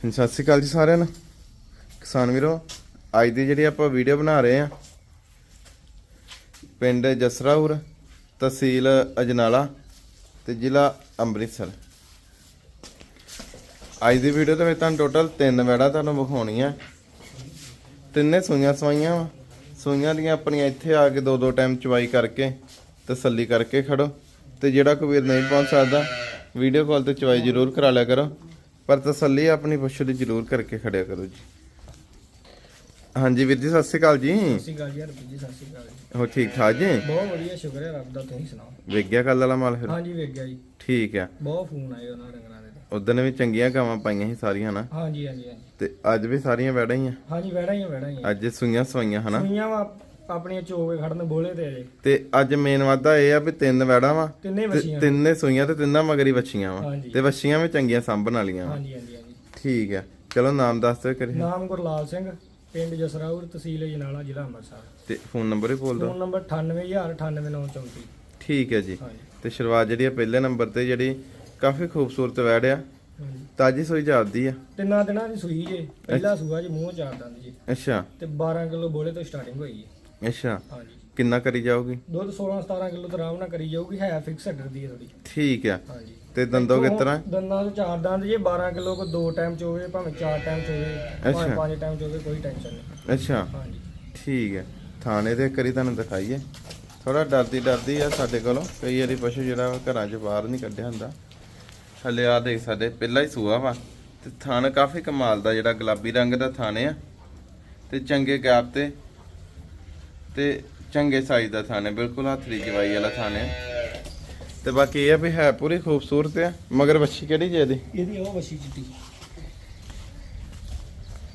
ਹਾਂਜੀ, ਸਤਿ ਸ਼੍ਰੀ ਅਕਾਲ ਜੀ ਸਾਰਿਆਂ ਨੂੰ। ਕਿਸਾਨ ਵੀਰੋ ਅੱਜ ਦੀ ਜਿਹੜੀ ਆਪਾਂ ਵੀਡੀਓ ਬਣਾ ਰਹੇ ਆ ਪਿੰਡ ਜਸਰਾਉਰ ਤਹਿਸੀਲ ਅਜਨਾਲਾ ਤੇ ਜ਼ਿਲ੍ਹਾ ਅੰਮ੍ਰਿਤਸਰ। ਅੱਜ ਦੀ ਵੀਡੀਓ ਦੇ ਵਿੱਚ ਤੁਹਾਨੂੰ ਟੋਟਲ ਤਿੰਨ ਵੈੜਾ ਤੁਹਾਨੂੰ ਵਿਖਾਉਣੀਆਂ। ਤਿੰਨੇ ਸੂਈਆਂ ਸਵਾਈਆਂ ਵਾ। ਸੂਈਆਂ ਦੀਆਂ ਆਪਣੀਆਂ ਇੱਥੇ ਆ ਕੇ ਦੋ ਦੋ ਟਾਈਮ ਚਵਾਈ ਕਰਕੇ ਤਸੱਲੀ ਕਰਕੇ ਖੜੋ। ਤੇ ਜਿਹੜਾ ਕੋਈ ਵੀਰ ਨਹੀਂ ਪਹੁੰਚ ਸਕਦਾ ਵੀਡੀਓ ਕਾਲ ਤੇ ਚਵਾਈ ਜ਼ਰੂਰ ਕਰਾ ਲਿਆ ਕਰੋ। ਪਰ ਤਸੱਲੀ ਆਪਣੀ ਪਸ਼ੂ ਦੀ ਜ਼ਰੂਰ ਕਰਕੇ ਖੜਿਆ ਕਰੋ ਜੀ। ਹਾਂਜੀ ਵੀਰ ਜੀ ਸਤਿ ਸ਼੍ਰੀ ਅਕਾਲ ਜੀ। ਸਤਿ ਸ਼੍ਰੀ ਅਕਾਲ ਜੀ ਹਰਪ੍ਰੀਤ ਜੀ ਸਤਿ ਸ਼੍ਰੀ ਅਕਾਲ ਹੋ ਠੀਕ ਠਾਕ ਜੀ? ਬਹੁਤ ਵਧੀਆ ਸ਼ੁਕਰ ਹੈ ਰੱਬ ਦਾ ਤੁਸੀਂ ਸੁਣਾਓ? ਵੇਖ ਗਿਆ ਕੱਲ ਵਾਲਾ ਮਾਲ ਫਿਰ? ਹਾਂਜੀ ਵੇਖ ਗਿਆ ਜੀ। ਠੀਕ ਆ। ਬਹੁਤ ਫੋਨ ਆਏ ਉਹਨਾਂ ਰੰਗਰਾਂ ਦੇ। ਉਦੋਂ ਵੀ ਚੰਗੀਆਂ ਗਾਵਾਂ ਪਾਈਆਂ ਸੀ ਸਾਰੀਆਂ ਨਾ। ਹਾਂਜੀ ਹਾਂਜੀ ਹਾਂਜੀ। ਤੇ ਅੱਜ ਵੀ ਸਾਰੀਆਂ ਵੈੜਾਂ ਹੀ ਆ। ਹਾਂਜੀ ਵੜਾ ਹੀ ਵੜਾ ਹੀ ਅੱਜ ਸੂਈਆਂ ਸਵਾਈਆਂ ਹਨਾ? ਸੁਈਆਂ ਵਾ ਆਪਣੀਆਂ ਚੋਗੇ ਖੜਨ ਬੋਲੇ ਤੇ ਅਜੇ ਤੇ ਅੱਜ ਮੇਨ ਵਾਦਾ ਇਹ ਆ ਵੀ ਤਿੰਨ ਵੈੜਾਂ ਵਾ ਤਿੰਨੇ ਤੇ ਵਸੀਆਂ ਤਿੰਨੇ ਸੂਈਆਂ ਤੇ ਤਿੰਨਾਂ ਮਗਰੀ ਵੱਛੀਆਂ ਵਾ। ਹਾਂਜੀ। ਤੇ ਵੱਛੀਆਂ ਵੀ ਚੰਗੀਆਂ ਸਾਂਭਣ ਵਾਲੀਆਂ ਵਾ। ਹਾਂਜੀ ਹਾਂਜੀ ਹਾਂਜੀ। ਠੀਕ ਆ। ਚਲੋ ਨਾਮ ਦੱਸ ਦਿਓ ਕਰੀ ਨਾਮ ਗੁਰਲਾਲ ਸਿੰਘ ਪਿੰਡ ਜਸਰਾਉਰ ਤਹਿਸੀਲ ਜਨਾਲਾ ਜ਼ਿਲ੍ਹਾ ਅੰਮ੍ਰਿਤਸਰ। ਤੇ ਫੋਨ ਨੰਬਰ ਵੀ ਬੋਲ ਦਿਓ। ਫੋਨ ਨੰਬਰ 980989934 ਠੀਕ ਹੈ ਜੀ। ਹਾਂਜੀ। ਤੇ ਸ਼ੁਰੂਆਤ ਜਿਹੜੀ ਆ ਪਹਿਲੇ ਨੰਬਰ ਤੇ ਜਿਹੜੀ ਕਾਫੀ ਖੂਬਸੂਰਤ ਵੈੜ ਆ। ਹਾਂਜੀ। ਤਾਜੀ ਸੋਈ ਜਾਪਦੀ ਆ। ਤਿੰਨਾਂ ਦਿਨਾਂ ਦੀ ਸੂਈ ਜੇ। ਪਹਿਲਾ ਸੂਆ ਜੀ ਮੂੰਹ ਚਾਰ ਦੰਦ ਜੀ। ਅੱਛਾ। ਤੇ 12 ਕਿਲੋ ਬੋਲੇ ਤੋਂ ਸਟਾਰਟਿੰਗ ਹੋਈ ਜੀ ਅੱਛਾ। ਹਾਂਜੀ। ਕਿੰਨਾ ਕਰੀ ਜਾਊਗੀ? ਦੁੱਧ 16 17 ਕਿਲੋ ਤੋਂ ਆਰਾਮ ਨਾਲ ਕਰੀ ਜਾਊਗੀ ਹੈ ਫਿਕਸ ਅੱਡਰ ਦੀ ਹੈ ਥੋੜੀ ਠੀਕ ਆ ਹਾਂਜੀ। ਤੇ ਦੰਦੋ ਕਿਸ ਤਰ੍ਹਾਂ? ਦੰਦਾਂ ਤੋਂ ਚਾਰ ਦੰਦ ਜੇ 12 ਕਿਲੋ ਕੋ ਦੋ ਟਾਈਮ ਚੋਵੇ ਭਾਵੇਂ ਚਾਰ ਟਾਈਮ ਚੋਵੇ ਭਾਵੇਂ। ਪੰਜ ਟਾਈਮ ਚੋਵੇ ਕੋਈ ਟੈਨਸ਼ਨ ਨਹੀਂ। ਅੱਛਾ। ਹਾਂਜੀ। ਠੀਕ ਹੈ। ਥਾਣੇ ਦੇ ਕਰੀ ਤੁਹਾਨੂੰ ਦਿਖਾਈਏ। ਥੋੜਾ ਡਰਦੀ ਡਰਦੀ ਆ ਸਾਡੇ ਕੋਲੋਂ। ਕਈ ਵਾਰੀ ਪਸ਼ੂ ਜਿਹੜਾ ਘਰਾਂ 'ਚ ਬਾਹਰ ਨਹੀਂ ਕੱਢਿਆ ਹੁੰਦਾ। ਹਲੇ ਆ ਦੇਖ ਸਾਡੇ ਪਹਿਲਾ ਹੀ ਸੂਆ ਵਾ। ਤੇ ਥਣ ਕਾਫੀ ਕਮਾਲ ਦਾ ਜਿਹੜਾ ਗੁਲਾਬੀ ਰੰਗ ਦਾ ਥਾਣੇ ਆ। ਤੇ ਚੰਗੇ ਗੈਪ ਤੇ ਤੇ ਚੰਗੇ ਸਾਈਜ਼ ਦਾ ਥਾਣੇ ਬਿਲਕੁਲ ਹੱਥਲੀ ਜਵਾਈ ਵਾਲਾ ਥਾਣੇ ਆ। ਤੇ ਬਾਕੀ ਇਹ ਆ ਵੀ ਹੈ ਪੂਰੀ ਖੂਬਸੂਰਤ ਆ ਮਗਰ ਵੱਛੀ ਕਿਹੜੀ ਜੇ ਇਹਦੀ? ਇਹਦੀ ਉਹ ਵਸੀ ਚਿੱਟੀ।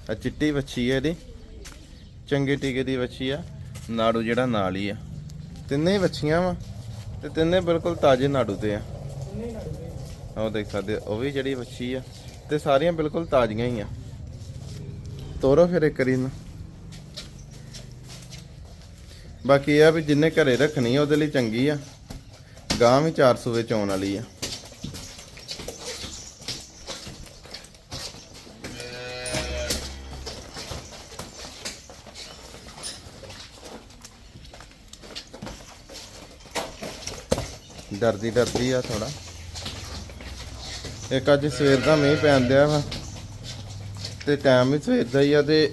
ਆ ਚਿੱਟੀ ਵੱਛੀ ਹੈ ਇਹਦੀ ਚੰਗੇ ਟੀਕੇ ਦੀ ਵੱਛੀ ਆ ਨਾੜੂ ਜਿਹੜਾ ਨਾਲ ਹੀ ਆ। ਤਿੰਨੇ ਹੀ ਵੱਛੀਆਂ ਵਾ ਤੇ ਤਿੰਨੇ ਬਿਲਕੁਲ ਤਾਜ਼ੇ ਨਾੜੂ ਤੇ ਆ। ਉਹ ਦੇਖ ਸਕਦੇ ਹੋ, ਉਹ ਵੀ ਜਿਹੜੀ ਵੱਛੀ ਆ ਤੇ ਸਾਰੀਆਂ ਬਿਲਕੁਲ ਤਾਜ਼ੀਆਂ ਹੀ ਆ। ਤੋਰੋ ਫਿਰ ਇੱਕ ਵਾਰੀ ਨਾ ਬਾਕੀ ਇਹ ਆ ਵੀ ਜਿੰਨੇ ਘਰੇ ਰੱਖਣੀ ਆ, ਉਹਦੇ ਲਈ ਚੰਗੀ ਆ। ਗਾਂ ਵੀ 400 ਵਿੱਚ ਆਉਣ ਵਾਲੀ ਆ। ਡਰਦੀ ਡਰਦੀ ਆ ਥੋੜਾ ਇੱਕ ਅੱਜ ਸਵੇਰ ਦਾ ਮੀਂਹ ਪੈਣ ਦਿਆ ਵਾ, ਤੇ ਟਾਈਮ ਵੀ ਸਵੇਰ ਦਾ ਹੀ ਆ, ਤੇ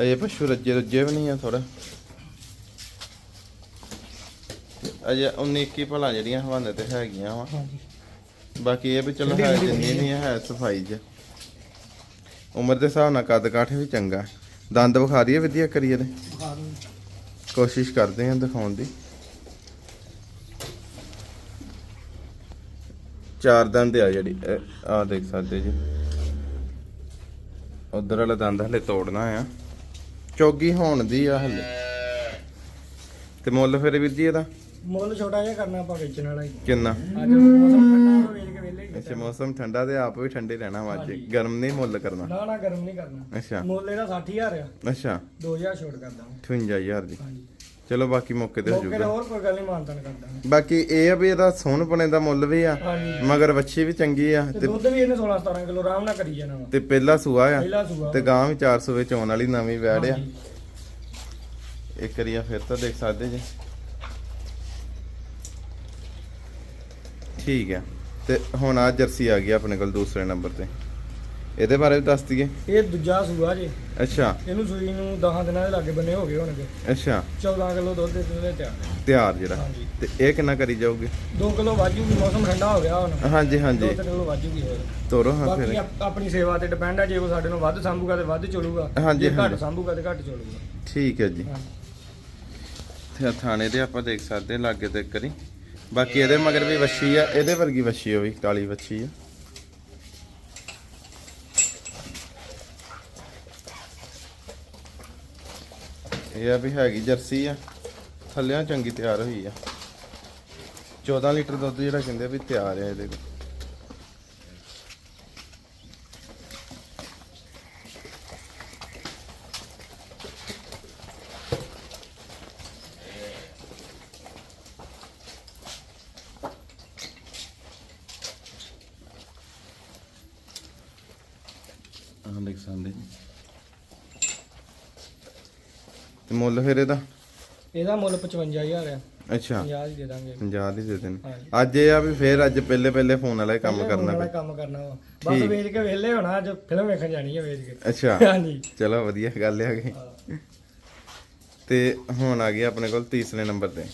ਅਜੇ ਪਸ਼ੂ ਰੱਜੇ ਰੱਜੇ ਵੀ ਨਹੀਂ ਆ ਥੋੜਾ ਅਜੇ 19 21 ਭਲਾ ਜਿਹੜੀਆਂ ਹਵਾਨੇ ਤੇ ਹੈਗੀਆਂ ਵਾ। ਹਾਂਜੀ। ਬਾਕੀ ਇਹ ਵੀ ਚਲੋ ਹੈ ਜਿੰਨੀ ਨਹੀਂ ਹੈ ਸਫ਼ਾਈ 'ਚ। ਉਮਰ ਦੇ ਹਿਸਾਬ ਨਾਲ ਕੱਦ ਕਾਠ ਵੀ ਚੰਗਾ। ਦੰਦ ਵਿਖਾ ਦਈਏ ਵਧੀਆ ਕਰੀਏ ਤੇ। ਕੋਸ਼ਿਸ਼ ਕਰਦੇ ਹਾਂ ਦਿਖਾਉਣ ਦੀ। ਚਾਰ ਦੰਦ ਆ ਜਿਹੜੀ ਆ ਦੇਖ ਸਕਦੇ ਜੀ। ਉਧਰ ਵਾਲਾ ਦੰਦ ਹਲੇ ਤੋੜਨਾ ਆ। ਚੌਗੀ ਹੋਣ ਦੀ ਆ ਹਲੇ। ਤੇ ਮੁੱਲ ਫਿਰ ਵੀਰ ਜੀ ਇਹਦਾ? ਮੁੱਲ ਛੋਟਾ ਜਿਹਾ ਕਰਨਾ ਆਪਾਂ ਵੇਚਣ ਵਾਲਾ ਹੀ। ਕਿੰਨਾ? ਅੱਜ ਮੌਸਮ ਠੰਡਾ ਹੋ ਵੇਚ ਕੇ ਵੇਲੇ ਹੀ ਅੱਛਾ ਮੌਸਮ ਠੰਡਾ ਤੇ ਆਪ ਵੀ ਠੰਡੇ ਰਹਿਣਾ ਵਾ ਅੱਜ। ਗਰਮ ਨਹੀਂ ਮੁੱਲ ਕਰਨਾ? ਨਾ ਨਾ ਗਰਮ ਨਹੀਂ ਕਰਨਾ। ਅੱਛਾ। ਮੁੱਲ ਇਹਦਾ 60000 ਆ। ਅੱਛਾ। 2000 ਛੋਟ ਕਰਦਾ 58000 ਦੀ। ਹਾਂਜੀ। ਚਲੋ ਬਾਕੀ ਮੌਕੇ ਤੇ ਹੋ ਮੌਕੇ ਤੇ ਜਾਊਗਾ। ਹੋਰ ਕੋਈ ਗੱਲ ਨਹੀਂ ਮਾਨਤਨ ਕਰਦਾ ਬਾਕੀ ਇਹ ਆ ਵੀ ਇਹਦਾ ਸੋਹਣਪਣੇ ਦਾ ਮੁੱਲ ਵੀ ਆ ਹਾਂਜੀ। ਮਗਰ ਵੱਛੀ ਵੀ ਚੰਗੀ ਆ ਤੇ ਤੇ ਦੁੱਧ ਵੀ ਇਹਨੇ 16 17 ਕਿਲੋ ਆਰਾਮ ਨਾਲ ਕਰੀ ਜਾਣਾ ਵਾ। ਤੇ ਪਹਿਲਾ ਸੂਆ ਆ ਪਹਿਲਾ ਸੂਆ ਤੇ ਗਾਂ ਵੀ 400 ਵਿੱਚ ਆਉਣ ਵਾਲੀ ਨਵੀਂ ਵੈੜ ਆ। ਹਾਂਜੀ। ਇੱਕ ਵਾਰੀ ਆ ਫਿਰ ਤਾਂ ਦੇਖ ਸਕਦੇ ਜੀ। ਠੀਕ ਆ ਤੇ ਹੁਣ ਆ ਜਰਸੀ ਆ ਗਈ ਆਪਣੇ ਕੋਲ ਦੂਸਰੇ ਨੰਬਰ ਤੇ। ਇਹਦੇ ਬਾਰੇ ਵੀ ਦੱਸ ਦਈਏ। ਇਹ ਦੂਜਾ ਸੂਆ ਜੇ। ਅੱਛਾ। ਇਹਨੂੰ ਸੂਈ ਨੂੰ 10 ਦਿਨਾਂ ਦੇ ਲਾਗੇ ਬੰਨੇ ਹੋ ਗਏ ਹੋਣਗੇ। ਅੱਛਾ। 14 ਕਿਲੋ ਦੁੱਧ ਦੇ ਦਿੰਦੇ ਤਿਆਰ। ਤਿਆਰ ਜਿਹੜਾ। ਹਾਂਜੀ। ਤੇ ਇਹ ਕਿੰਨਾ ਕਰੀ ਜਾਊਗੀ? 2 ਕਿਲੋ ਵਾਜੂਗੀ ਮੌਸਮ ਠੰਡਾ ਹੋ ਗਿਆ ਹੁਣ। ਹਾਂਜੀ 2 ਹਾਂਜੀ। ਕਿਲੋ ਵਾਜੂਗੀ ਹੋਰ ਤੋਰੋ ਹਾਂ ਬਾਕੀ ਫਿਰ। ਆਪ- ਆਪਣੀ ਸੇਵਾ ਤੇ ਡਿਪੈਂਡ ਹੈ ਜੇ ਉਹ ਸਾਡੇ ਨੂੰ ਵੱਧ ਸੰਭੂਗਾ ਤੇ ਵੱਧ ਚਲੂਗਾ। ਹਾਂਜੀ, ਜੇ ਘੱਟ ਹਾਂਜੀ। ਸੰਭੂਗਾ ਤੇ ਘੱਟ ਚਲੂਗਾ। ਠੀਕ ਹੈ ਜੀ। ਤੇ ਥਾਣੇ ਦੇ ਆਪਾਂ ਦੇਖ ਸਕਦੇ ਹਾਂ ਲਾਗੇ ਤੇ ਕਰੀ ਬਾਕੀ ਇਹਦੇ ਮਗਰ ਵੀ ਵੱਛੀ ਆ, ਇਹਦੇ ਵਰਗੀ ਵੱਛੀ ਉਹ ਵੀ, ਕਾਲੀ ਵੱਛੀ ਆ। ਇਹ ਆ ਵੀ ਹੈਗੀ ਜਰਸੀ ਆ ਥੱਲਿਆਂ ਚੰਗੀ ਤਿਆਰ ਹੋਈ ਆ। 14 ਲੀਟਰ ਦੁੱਧ ਜਿਹੜਾ ਕਹਿੰਦੇ ਵੀ ਤਿਆਰ ਆ ਇਹਦੇ ਕੋਲ ਆਹ ਦੇਖ ਸੰਦੇ ਤੇ ਮੁੱਲ ਫਿਰ ਇਹਦਾ? ਇਹਦਾ ਮੁੱਲ 55000 ਆ। ਅੱਛਾ। 50 ਹੀ ਦੇ ਦਾਂਗੇ। 50 ਦੀ ਦੇ ਦੇਣ। ਅੱਜ ਇਹ ਆ ਵੀ ਫੇਰ ਅੱਜ ਪਹਿਲੇ ਪਹਿਲੇ ਫੋਨ ਵਾਲਾ ਹੀ ਕੰਮ ਕਰਨਾ ਵਾਲਾ ਪਿਆ। ਕੰਮ ਕਰਨਾ ਵਾ। ਬਸ। ਵੇਚ ਕੇ ਵਿਹਲੇ ਹੋਣਾ ਅੱਜ ਫਿਲਮ ਵੇਖਣ ਜਾਣੀ ਹੈ ਵੇਚ ਕੇ। ਅੱਛਾ। ਹਾਂਜੀ। ਚਲੋ ਵਧੀਆ ਗੱਲ ਆ ਗਈ। ਤੇ ਹੁਣ ਆ ਗਿਆ ਆਪਣੇ ਕੋਲ ਤੀਸਰੇ ਨੰਬਰ ਤੇ।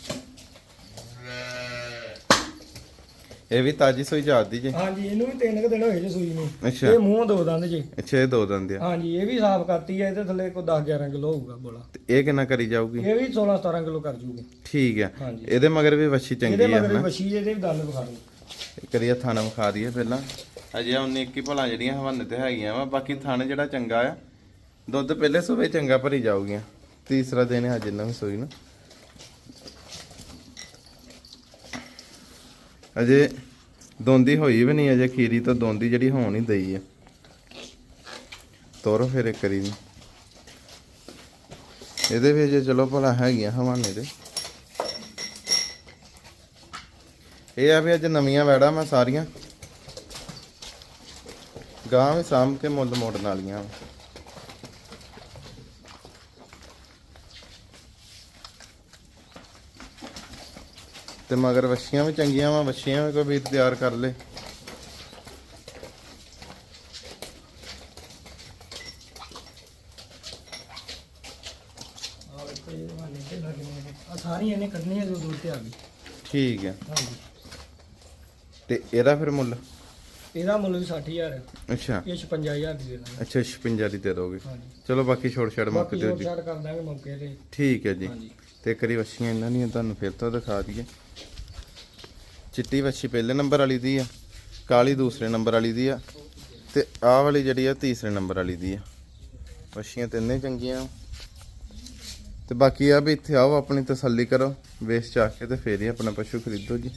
ਇਹ ਵੀ ਤਾਜੀ ਸੋਈ ਜਾਂਦੀ ਜੀ। ਹਾਂਜੀ ਇਹਨੂੰ ਵੀ ਤਿੰਨ ਕੁ ਦਿਨ ਹੋਏ ਜੇ ਸੂਈ ਨੂੰ। ਅੱਛਾ। ਇਹ ਮੂੰਹ ਦੋ ਦੰਦ ਜੇ। ਅੱਛਾ ਇਹ ਦੋ ਦੰਦ ਆ। ਹਾਂਜੀ ਇਹ ਵੀ ਸਾਫ਼ ਕਰਤੀ ਹੈ ਇਹਦੇ ਥੱਲੇ ਕੋਈ 10 11 ਕਿਲੋ ਹੋਊਗਾ ਬੋਲਾ। ਤੇ ਇਹ ਕਿੰਨਾ ਕਰੀ ਜਾਊਗੀ? ਇਹ ਵੀ 16 17 ਕਿਲੋ ਕਰ ਜੂਗੀ। ਠੀਕ ਆ। ਹਾਂਜੀ। ਇਹਦੇ ਮਗਰ ਵੀ ਵੱਛੀ ਇਹਦੇ ਚੰਗੀ ਆ ਮਗਰ ਵੀ ਹਨਾ? ਵਸ਼ੀ ਇਹਦੇ ਵੀ ਦੰਦ ਵਿਖਾ ਦੂੰ ਕਰੀਏ ਥਾਣਾ ਵਿਖਾ ਦਈਏ ਪਹਿਲਾਂ। ਅਜੇ 19 21 ਭਲਾ ਜਿਹੜੀਆਂ ਹਵਾਨੇ ਤੇ ਹੈਗੀਆਂ ਵਾ ਬਾਕੀ ਥਾਣੇ ਜਿਹੜਾ ਚੰਗਾ ਆ ਦੁੱਧ ਪਹਿਲੇ ਸੂਬੇ ਚੰਗਾ ਭਰੀ ਜਾਊਗੀਆਂ। ਤੀਸਰਾ ਦਿਨ ਹੈ ਵੀ ਸੋਈ ਨੂੰ। ਅਜੇ ਦੋਂਦੀ ਹੋਈ ਵੀ ਨਹੀਂ, ਅਜੇ ਖੀਰੀ ਤੋਂ ਦੋਂਦੀ ਜਿਹੜੀ ਹੋਣ ਹੀ ਦਈ ਆ। ਤੋਰੋ ਫਿਰ ਕਰੀ ਨੂੰ ਇਹਦੇ ਵਿੱਚ ਜੇ ਚਲੋ ਭਲਾ ਹੈਗੀਆਂ ਹਵਾਨੇ ਦੇ। ਇਹ ਆ ਵੀ ਅੱਜ ਨਵੀਆਂ ਵੈੜਾਂ ਮੈਂ ਸਾਰੀਆਂ। ਗਾਂ ਵੀ ਸਾਂਭ ਕੇ ਮੁੱਲ ਮੋੜਨ ਵਾਲੀਆਂ। ਤੇ ਮਗਰ ਵੱਛੀਆਂ ਵੀ ਚੰਗੀਆਂ ਵਾ ਵੱਛੀਆਂ ਵੀ ਕੋਈ ਵੀਰ ਤਿਆਰ ਕਰ ਲੇ। ਤੇ ਲੱਗੀਆਂ ਨੇ। ਆ ਸਾਰੀਆਂ ਇਹਨੇ ਕੱਢਣੀਆਂ ਜੋ ਦੂਰ ਤੇ ਆ ਗਈ। ਠੀਕ ਹੈ। ਤੇ ਇਹਦਾ ਫਿਰ ਮੁੱਲ? ਇਹਦਾ ਮੁੱਲ ਵੀ 60000 ਹੈ ਅੱਛਾ। ਇਹ 56000 ਦੀ ਦੇ ਦਾਂਗੇ ਅੱਛਾ 56 ਦੀ ਦੇ ਦੋਗੇ। ਹਾਂਜੀ। ਚਲੋ ਬਾਕੀ ਛੋੜ ਛੜ ਮੁੱਕ ਹੋਰ ਜੀ। ਛਾੜ ਕਰ ਦਾਂਗੇ ਮੌਕੇ ਤੇ। ਠੀਕ ਹੈ ਜੀ। ਹਾਂਜੀ। ਤੇ ਕਰੀ ਵੱਛੀਆਂ ਇਹਨਾਂ ਦੀਆਂ ਤੁਹਾਨੂੰ ਫਿਰ ਤੋਂ ਦਿਖਾ ਦਈਏ। ਚਿੱਟੀ ਵੱਛੀ ਪਹਿਲੇ ਨੰਬਰ ਵਾਲੀ ਦੀ ਆ, ਕਾਲੀ ਦੂਸਰੇ ਨੰਬਰ ਵਾਲੀ ਦੀ ਆ, ਤੇ ਆਹ ਵਾਲੀ ਜਿਹੜੀ ਆ ਤੀਸਰੇ ਨੰਬਰ ਵਾਲੀ ਦੀ ਆ। ਵੱਛੀਆਂ ਤਿੰਨੇ ਚੰਗੀਆਂ ਤੇ ਬਾਕੀ ਆ ਵੀ ਇੱਥੇ ਆਓ, ਆਪਣੀ ਤਸੱਲੀ ਕਰੋ ਵੇਚ ਚਾ ਕੇ ਤੇ ਫੇਰ ਹੀ ਆਪਣਾ ਪਸ਼ੂ ਖਰੀਦੋ ਜੀ।